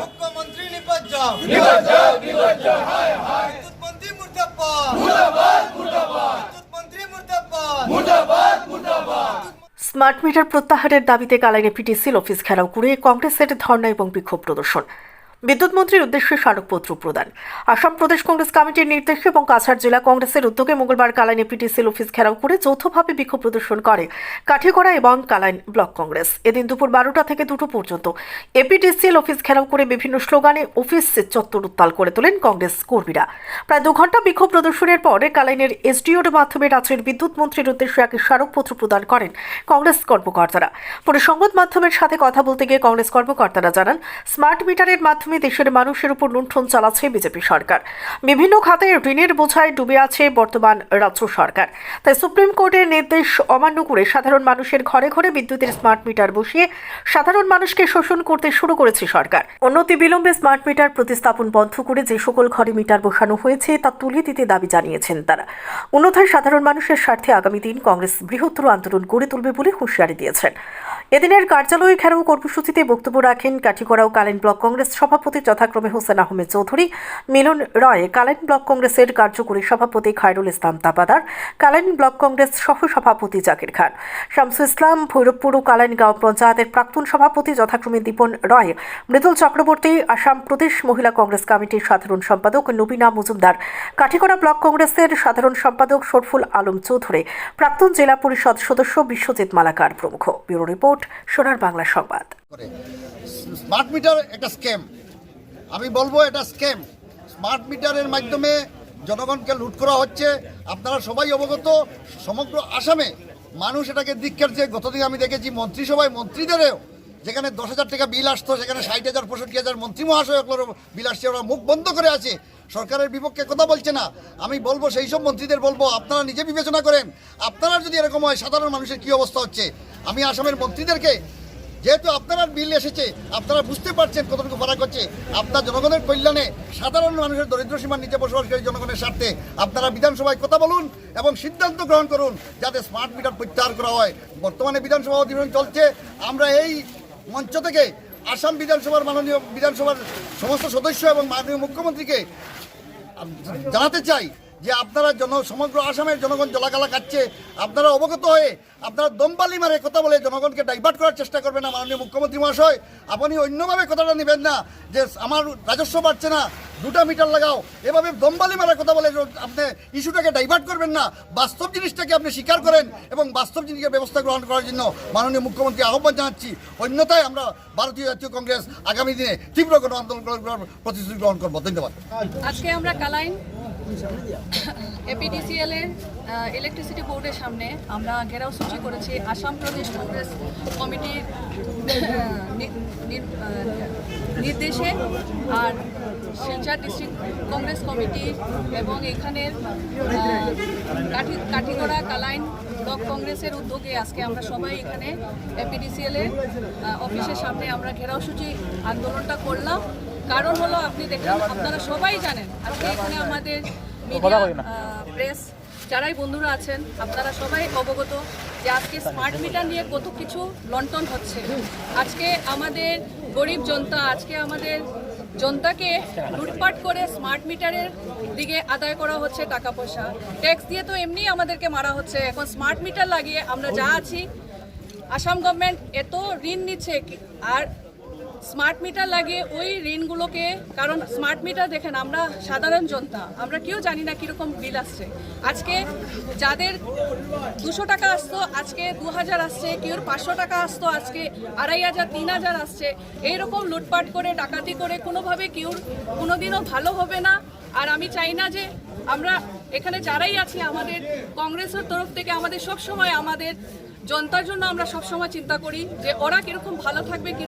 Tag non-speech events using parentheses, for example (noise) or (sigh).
মুখ্যমন্ত্রী নিপজ্জম বিদ্যুৎ মন্ত্রী মুর্দাবাদ। বিদ্যুৎ মন্ত্রী মুর্দাবাদ। স্মার্ট মিটার প্রত্যাহারের দাবিতে কালাইনে পিটিসিল অফিস ঘেরাও করে কংগ্রেসের ধর্ণা এবং বিক্ষোভ প্রদর্শন। বিদ্যুৎ মন্ত্রীর উদ্দেশ্যে স্মারকপত্র প্রদান। আসাম প্রদেশ কংগ্রেস কমিটির নির্দেশে এবং কাছাড় জেলা কংগ্রেসের উদ্যোগে মঙ্গলবার কালাইনে পিটিসিল অফিস ঘেরাও করে যৌথভাবে বিক্ষোভ প্রদর্শন করে কাঠিগড়া এবং কালাইন ব্লক কংগ্রেস। এদিন দুপুর বারোটা থেকে দুটো পর্যন্ত এপিটিসিএল অফিস ঘেরাও করে বিভিন্ন স্লোগানে অফিস চত্বর উত্তাল করে তোলেন কংগ্রেস কর্মীরা। প্রায় দু ঘণ্টা বিক্ষোভ প্রদর্শনের পরে কালাইনের এসডিওর মাধ্যমে রাজ্যের বিদ্যুৎ মন্ত্রীর উদ্দেশ্যে এক স্মারকপত্র প্রদান করেন কংগ্রেস কর্মকর্তারা। পরে সংবাদ মাধ্যমের সাথে কথা বলতে গিয়ে কংগ্রেস কর্মকর্তারা জানান, স্মার্ট মিটারের মাধ্যমে দেশের মানুষের উপর লুণ্ঠন চালাচ্ছে বিজেপি সরকার। বিভিন্ন খাতে ঋণের বোঝায় ডুবে আছে বর্তমান রাজ্য সরকার। তাই সুপ্রিম কোর্টের নির্দেশ অমান্য করে সাধারণ মানুষের ঘরে ঘরে বিদ্যুতের স্মার্ট মিটার বসিয়ে সাধারণ মানুষকে শোষণ করতে শুরু করেছে সরকার। অন্যতি বিলম্বে স্মার্ট মিটার প্রতিস্থাপন বন্ধ করে যে সকল ঘরে মিটার বসানো হয়েছে তা তুলে দিতে দাবি জানিয়েছেন তারা। অন্যথায় সাধারণ মানুষের স্বার্থে আগামী দিন কংগ্রেস বৃহত্তর আন্দোলন গড়ে তুলবে বলে হুঁশিয়ারি দিয়েছেন। এদিনের কার্যালয়ে ঘেরাও কর্মসূচিতে বক্তব্য রাখেন কাঠিগড়া ও কালেন ব্লক কংগ্রেস সভাপতি যথাক্রমে হোসেন আহমেদ চৌধুরী, মিলন রয় কালেন ব্লক কংগ্রেসের কার্যকরী সভাপতি খায়রুল ইসলাম তাপাদার কালেন ব্লক কংগ্রেস সহ সভাপতি জাকির খান। শামসু ইসলাম, ভৈরবপুর ও কালাইনগাঁও পঞ্চায়েতের প্রাক্তন সভাপতি যথাক্রমে দীপন রয়, মৃদুল চক্রবর্তী, আসাম প্রদেশ মহিলা কংগ্রেস কমিটির সাধারণ সম্পাদক নবীনা মজুমদার, কাঠিগড়া ব্লক কংগ্রেসের সাধারণ সম্পাদক শরফুল আলম চৌধুরী, প্রাক্তন জেলা পরিষদ সদস্য বিশ্বজিৎ মালাকার প্রমুখ। Bureau report Sonar Bangla Sangbad. Smart meter একটা স্ক্যাম। আমি বলব এটা স্ক্যাম। স্মার্ট মিটারের মাধ্যমে জনগণকে লুট করা হচ্ছে। আপনারা সবাই অবগত, সমগ্র আসামে মানুষ এটাকে দীক্ষার যে গতদিন আমি দেখেছি মন্ত্রিসভায় মন্ত্রীদেরও যেখানে দশ হাজার টাকা বিল আসতো, সেখানে ষাট হাজার, পঁয়ষট্টি হাজার মন্ত্রী মহাশয় বিল আসছে, ওরা মুখ বন্ধ করে আছে। সরকারের বিপক্ষে কথা বলছে না। আমি বলব সেই সব মন্ত্রীদের বলব, আপনারা নিজে বিবেচনা করেন। আপনারা যদি এরকম হয়, সাধারণ মানুষের কী অবস্থা হচ্ছে? আমি আসামের মন্ত্রীদেরকে, যেহেতু আপনারা বিল এসেছে, আপনারা বুঝতে পারছেন কতটুকু ফারাক হচ্ছে। আপনার জনগণের কল্যাণে, সাধারণ মানুষের দরিদ্র সীমার নিচে বসবাসকারী জনগণের স্বার্থে আপনারা বিধানসভায় কথা বলুন এবং সিদ্ধান্ত গ্রহণ করুন যাতে স্মার্ট মিটার প্রত্যাহার করা হয়। বর্তমানে বিধানসভা অধিবেশন চলছে। আমরা এই মঞ্চ থেকে আসাম বিধানসভার মাননীয় বিধানসভার সমস্ত সদস্য এবং মাননীয় মুখ্যমন্ত্রীকে জানাতে চাই যে আপনারা জন, সমগ্র আসামের জনগণ জলাগালা খাচ্ছে আপনারা অবগত হয়ে আপনারা দমবালি মারে কথা বলে জনগণকে ডাইভার্ট করার চেষ্টা করবেন না, মাননীয় মুখ্যমন্ত্রী মহাশয়। আপনি অন্যভাবে কথাটা নেবেন না যে আমার রাজস্ব বাড়ছে না, দুটা মিটার লাগাও। এভাবে দমবালি মারার কথা বলে আপনি ইস্যুটাকে ডাইভার্ট করবেন না, বাস্তব জিনিসটাকে আপনি স্বীকার করেন এবং বাস্তব জিনিসের ব্যবস্থা গ্রহণ করার জন্য মাননীয় মুখ্যমন্ত্রী আহ্বান জানাচ্ছি। অন্যথায় আমরা ভারতীয় জাতীয় কংগ্রেস আগামী দিনে তীব্র গণ আন্দোলন প্রতিশ্রুতি গ্রহণ করব। ধন্যবাদ। আজকে আমরা কালাইন (coughs) এপিডিসিএল এর ইলেকট্রিসিটি বোর্ডের সামনে আমরা ঘেরাও সূচি করেছি আসাম প্রদেশ কংগ্রেস কমিটির নির্দেশে আর শিলচর ডিস্ট্রিক্ট কংগ্রেস কমিটি এবং এখানের কাঠি, কাঠিগড়া কালাইন ব্লক কংগ্রেসের উদ্যোগে আজকে আমরা সবাই এখানে এপিডিসিএল এর অফিসের সামনে আমরা ঘেরাও সূচি আন্দোলনটা করলাম। কারণ হলো আপনি দেখেন আপনারা সবাই জানেন আজকে এখানে আমাদের মিডিয়া প্রেস যারাই বন্ধুরা আছেন আপনারা সবাই অবগত যে আজকে স্মার্ট মিটার নিয়ে কত কিছু লন্টন হচ্ছে। আজকে আমাদের গরিব জনতা আজকে আমাদের জনতাকে লুটপাট করে স্মার্ট মিটারের দিকে আদায় করা হচ্ছে টাকা পয়সা ট্যাক্স দিয়ে তো এমনি আমাদেরকে মারা হচ্ছে। এখন স্মার্ট মিটার লাগিয়ে আমরা যা আছি আসাম গভর্নমেন্ট এত ঋণ নিচ্ছে আর স্মার্ট মিটার লাগিয়ে ওই ঋণগুলোকে, কারণ স্মার্ট মিটার দেখেন, আমরা সাধারণ জনতা, আমরা কেউ জানি না কীরকম বিল আসছে। আজকে যাদের দুশো টাকা আসতো, আজকে দু হাজার আসছে কেউর পাঁচশো টাকা আসতো, আজকে আড়াই হাজার, তিন হাজার আসছে। এইরকম লুটপাট করে, ডাকাতি করে, কোনোভাবে কেউর কোনোদিনও ভালো হবে না। আর আমি চাই না যে আমরা এখানে যারাই আছি, আমাদের কংগ্রেসের তরফ থেকে আমাদের সব সময় আমাদের জনতার জন্য আমরা সবসময় চিন্তা করি যে ওরা কীরকম ভালো থাকবে